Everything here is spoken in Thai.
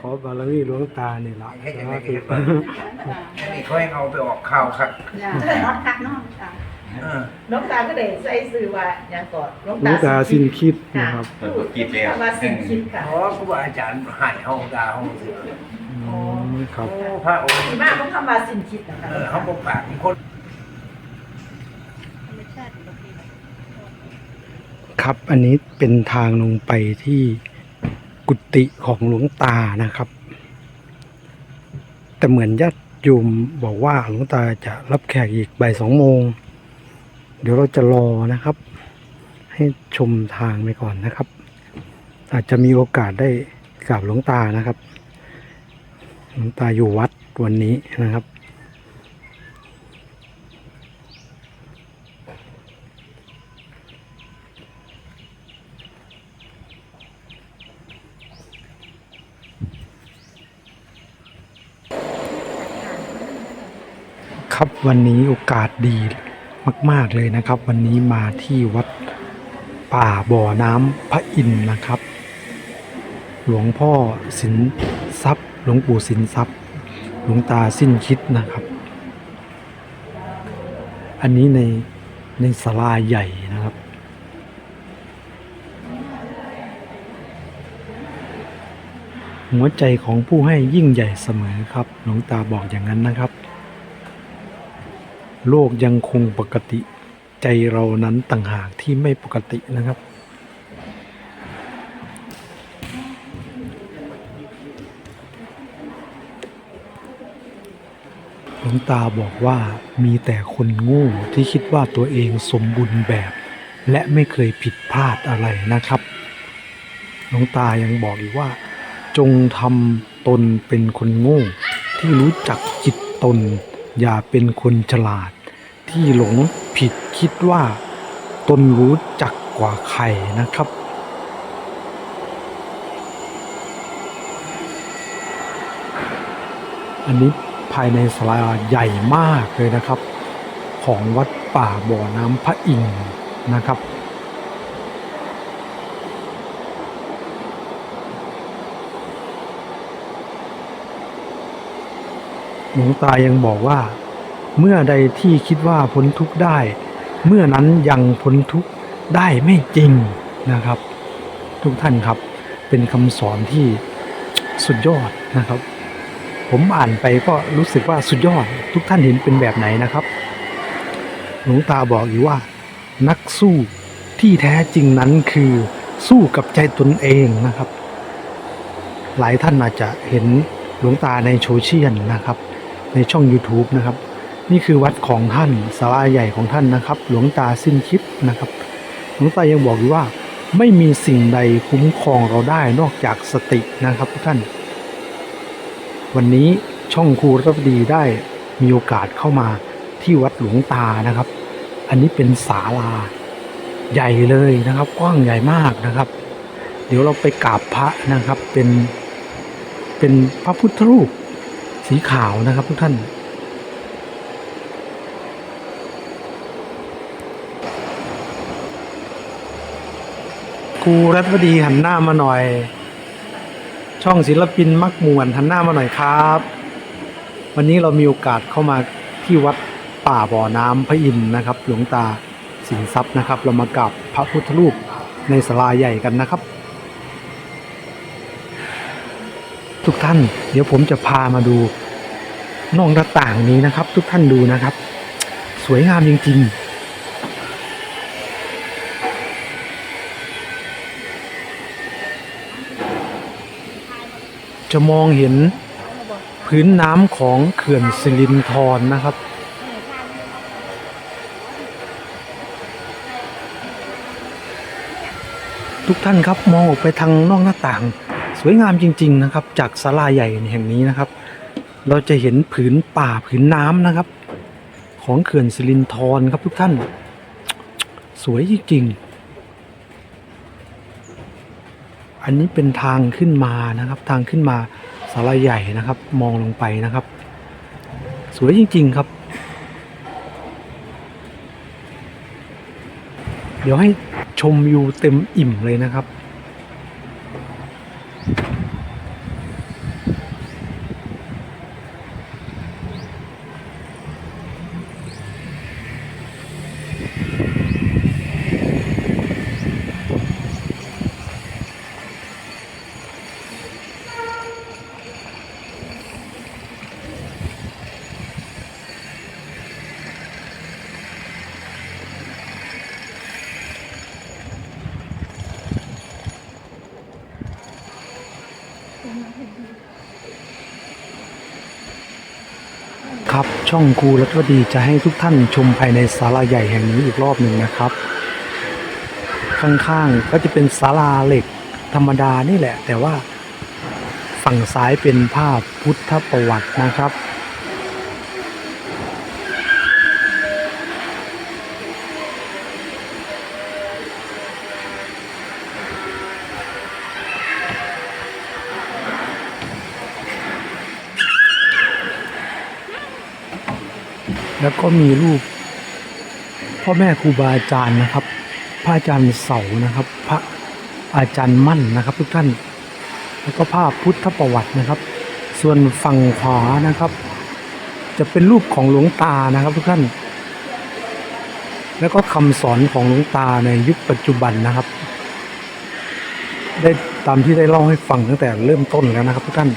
ขอบารมีหลวงตานี่ละสาธุนี่เขาให้เอาไปออกข่าวครับจ้ะนอนคักนอนค่ะเออน้องตาก็ได้ใส่ซื้อว่าอย่างก่อนน้องหลวงตาสิ้นคิดนะครับเปิดกิจเลยอะว่าสิ้นคิดค่ะอ๋อครูบาอาจารย์ใหายห้องดาห้องเสืออืมครับ โอ้พระองค์ที่บ้านต้องทำว่าสิ้นคิดนะคะ เออเขาบอกปากคน ครับ อันนี้เป็นทางลงไปที่ กุฏิของหลวงตานะครับ แต่เหมือนญาติโยมบอกว่าหลวงตาจะรับแขกอีกบ่ายสองโมง เดี๋ยวเราจะรอนะครับ ให้ชมทางไปก่อนนะครับ อาจจะมีโอกาสได้กราบหลวงตานะครับ หลวงตาอยู่วัดวันนี้นะครับ ครับวันนี้โอกาสดีมาก ๆ เลยนะครับ วันนี้มาที่วัดป่าบ่อน้ำพระอินทร์นะครับ หลวงพ่อสินทรัพย์ หลวงปู่สินทรัพย์ หลวงตาสิ้นคิดนะครับ อันนี้ในในศาลาใหญ่นะครับ หัวใจของผู้ให้ยิ่งใหญ่เสมอครับ หลวงตาบอกอย่างนั้นนะครับ โลกยังคงปกติใจเรานั้นต่างหากที่ไม่ปกตินะครับหลวงตาบอกว่ามีแต่คนโง่ที่คิดว่าตัวเองสมบูรณ์แบบ และไม่เคยผิดพลาดอะไรนะครับหลวงตายังบอกอีกว่า จงทำตนเป็นคนโง่ที่รู้จักจิตตน อย่าเป็นคนฉลาด ที่หลงผิดคิดว่าตนรู้จักกว่าใครนะครับ อันนี้ภายในศาลาใหญ่มากเลยนะครับ ของวัดป่าบ่อน้ำพระอินทร์นะครับหลวงตายังบอกว่า เมื่อใดที่คิดว่าพ้นทุกข์ได้ เมื่อนั้นยังพ้นทุกข์ได้ไม่จริงนะครับ ทุกท่านครับเป็นคำสอนที่สุดยอดนะครับ ผมอ่านไปก็รู้สึกว่าสุดยอด ทุกท่านเห็นเป็นแบบไหนนะครับ หลวงตาบอกอยู่ว่า นักสู้ที่แท้จริงนั้นคือสู้กับใจตนเองนะครับ หลายท่านอาจจะเห็นหลวงตาในโซเชียลนะครับ ในช่อง YouTube นะครับ นี่คือวัดของท่านศาลาใหญ่ของท่านนะครับ หลวงตาสิ้นคิดนะครับ หลวงตายังบอกอยู่ว่าไม่มีสิ่งใดคุ้มครองเราได้นอกจากสตินะครับทุกท่าน วันนี้ช่องครูรัตดีได้มีโอกาสเข้ามาที่วัดหลวงตานะครับ อันนี้เป็นศาลาใหญ่เลยนะครับกว้างใหญ่มากนะครับ เดี๋ยวเราไปกราบพระนะครับเป็นเป็นพระพุทธรูปสีขาวนะครับทุกท่าน รูรัตวดีหันหน้ามาหน่อย ช่องศิลปินมักมวนหันหน้ามาหน่อยครับ วันนี้เรามีโอกาสเข้ามาที่วัดป่าบ่อน้ำพระอินทร์นะครับ หลวงตาสินทรัพย์นะครับ เรามากราบพระพุทธรูปในศาลาใหญ่กันนะครับ ทุกท่านเดี๋ยวผมจะพามาดูนอกหน้าต่างนี้นะครับ ทุกท่านดูนะครับ สวยงามจริง ๆ จะมองเห็นพื้นน้ำของเขื่อนสิรินธรนะครับ ทุกท่านครับมองออกไปทางนอกหน้าต่าง สวยงามจริง ๆ นะครับ จากศาลาใหญ่แห่งนี้นะครับ เราจะเห็นผืนป่าผืนน้ำนะครับ ของเขื่อนสิรินธรครับทุกท่าน สวยจริงๆ อันนี้เป็นทางขึ้นมานะครับ ทางขึ้นมาสาลาใหญ่นะครับ มองลงไปนะครับ สวยจริง ๆ ครับ เดี๋ยวให้ชมวิวเต็มอิ่มเลยนะครับ ครับ ช่องครูรัตวดีจะให้ทุกท่านชมภายในศาลาใหญ่แห่งนี้อีกรอบหนึ่งนะครับ ข้างๆก็จะเป็นศาลาเหล็กธรรมดานี่แหละ แต่ว่าฝั่งซ้ายเป็นภาพพุทธประวัตินะครับ แล้วก็มีรูปพ่อแม่ครูบาอาจารย์นะครับ พระอาจารย์เสานะครับ พระอาจารย์มั่นนะครับ ทุกท่าน แล้วก็ภาพพุทธประวัตินะครับ ส่วนฝั่งขวานะครับ จะเป็นรูปของหลวงตานะครับ ทุกท่าน แล้วก็คำสอนของหลวงตาในยุคปัจจุบันนะครับ ได้ตามที่ได้เล่าให้ฟังตั้งแต่เริ่มต้นแล้วนะครับ ทุกท่าน